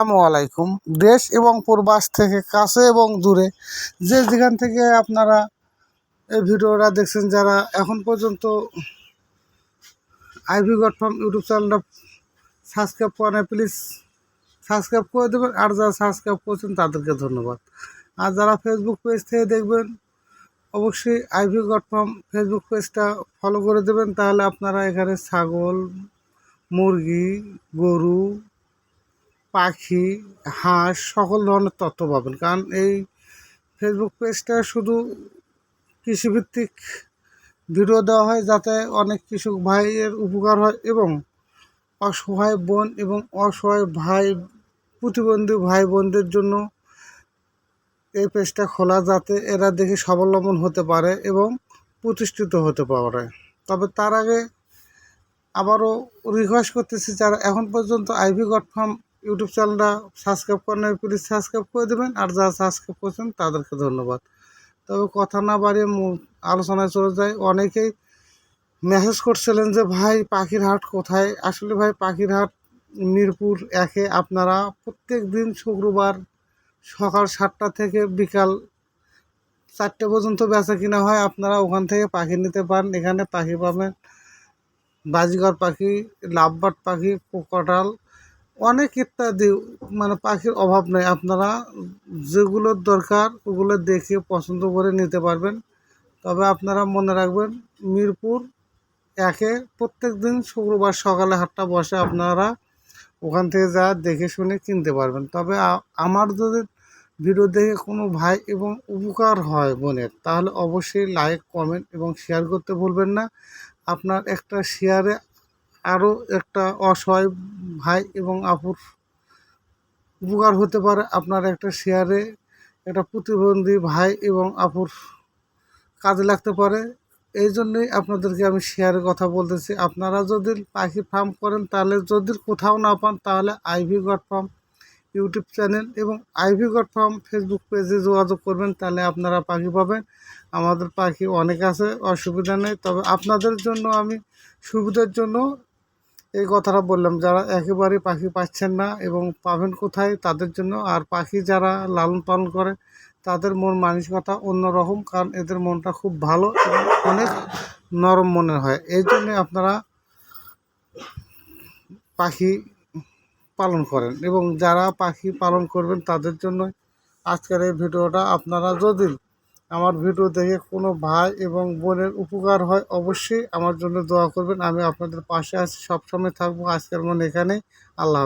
আসসালামু আলাইকুম। দেশ এবং প্রবাস থেকে কাছে এবং দূরে, যে যেখান থেকে আপনারা এই ভিডিওটা দেখছেন, যারা এখন পর্যন্ত আইভি গড ফার্ম ইউটিউব চ্যানেলটা সাবস্ক্রাইব করেন প্লিজ সাবস্ক্রাইব করে দেবেন, আর যারা সাবস্ক্রাইব করছেন, তাদেরকে ধন্যবাদ। আর যারা ফেসবুক পেজ থেকে দেখবেন, অবশ্যই আইভি গড ফার্ম ফেসবুক পেজটা ফলো করে দেবেন, তাহলে আপনারা এখানে ছাগল, মুরগি, গরু পাখি, হাঁস সকল ধরনের তথ্য পাবেন। কারণ এই ফেসবুক পেজটা শুধু কৃষিভিত্তিক ভিডিও দেওয়া হয় যাতে অনেক কৃষক ভাইয়ের উপকার হয় এবং অসহায় বোন এবং অসহায় ভাই, প্রতিবন্ধী ভাই বোনদের জন্য এই পেজটা খোলা যাতে এরা দেখে স্বাবলম্বন হতে পারে এবং প্রতিষ্ঠিত হতে পারে। তবে তার আগে আবারও রিকোয়েস্ট করতেছি যারা এখন পর্যন্ত আইভি গড ফার্ম ইউটিউব চ্যানেলটা সাবস্ক্রাইব করেন প্লিজ সাবস্ক্রাইব করে দেবেন। আর যারা সাবস্ক্রাইব করছেন, তাদেরকে ধন্যবাদ। তবে কথা না বাড়িয়ে আলোচনায় চলে যায় অনেকেই মেসেজ করছিলেন যে, ভাই পাখির হাট কোথায়? আসলে ভাই পাখির হাট মিরপুর একে আপনারা প্রত্যেক দিন শুক্রবার সকাল সাতটা থেকে বিকাল চারটে পর্যন্ত বেচা কিনা হয়। আপনারা ওখান থেকে পাখি নিতে পারেন। এখানে পাখি পাবেন বাজিগর পাখি, লাভবার্ড পাখি কোকটাল অনেক ইত্যাদি মানে পাখির অভাব নেই। আপনারা যেগুলোর দরকার, ওগুলো দেখে পছন্দ করে নিতে পারবেন। তবে আপনারা মনে রাখবেন, মিরপুর একে প্রত্যেক দিন শুক্রবার সকালে হাটটা বসে আপনারা ওখান থেকে যা দেখে শুনে কিনতে পারবেন। তবে আমার যদি ভিডিও দেখে কোনো ভাই এবং উপকার হয় বোনের, তাহলে অবশ্যই লাইক কমেন্ট এবং শেয়ার করতে ভুলবেন না। আপনার একটা শেয়ারে আরও একটা অসহায় ভাই এবং আপুর উপকার হতে পারে আপনার একটা শেয়ারে একটা প্রতিবন্ধী ভাই এবং আপুর কাজে লাগতে পারে। এই জন্যই আপনাদেরকে আমি শেয়ারের কথা বলতেছি। আপনারা যদি পাখি ফার্ম করেন, তাহলে যদি কোথাও না পান, তাহলে IV god farm YouTube channel এবং আইভি গড ফার্ম ফেসবুক পেজে যোগাযোগ করবেন, তাহলে আপনারা পাখি পাবেন। আমাদের পাখি অনেক আছে, অসুবিধা নেই। তবে আপনাদের জন্য আমি, সুবিধার জন্য এই কথাটা বললাম, যারা একেবারে পাখি পাচ্ছেন না এবং পাবেন কোথায় তাদের জন্য, আর পাখি যারা লালন পালন করে, তাদের মন মানসিকতা অন্যরকম, কারণ এদের মনটা খুব ভালো এবং অনেক নরম মনের হয়। এই জন্যে আপনারা পাখি পালন করেন এবং যারা পাখি পালন করবেন তাদের জন্য আজকের এই ভিডিওটা আপনারা যদি আমার ভিডিও দেখে কোনো ভাই এবং বোনের উপকার হয়, অবশ্যই আমার জন্য দোয়া করবেন। আমি আপনাদের পাশে আছি, সবসময় থাকব। আজকের মনে এখানে আল্লাহ